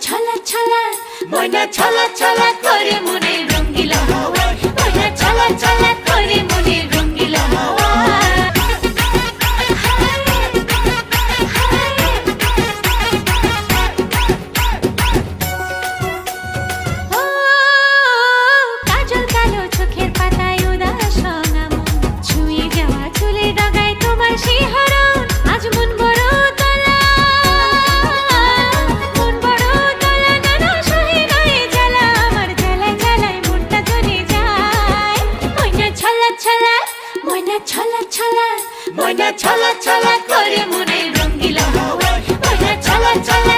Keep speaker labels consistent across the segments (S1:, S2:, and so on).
S1: ছলা ছলা ময়না ছলা ছলা করে মনে রঙ্গিলা ময়না ছলা ছলা ছলা ছলা ছলা ময়না ছলা ছলা করে মনে রঙ্গিলা ময়না ছলা ছলা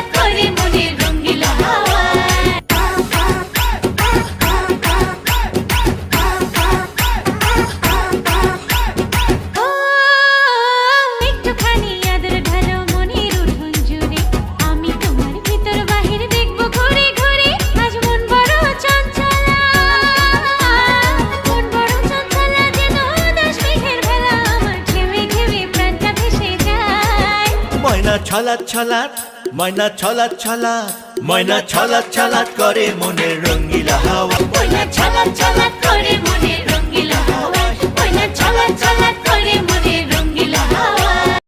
S2: ময়না ছলাত ছলাত ময়না ছলাত ছলাত ময়না ছলাত ছলাত করে মনের রঙিলা হাওয়া।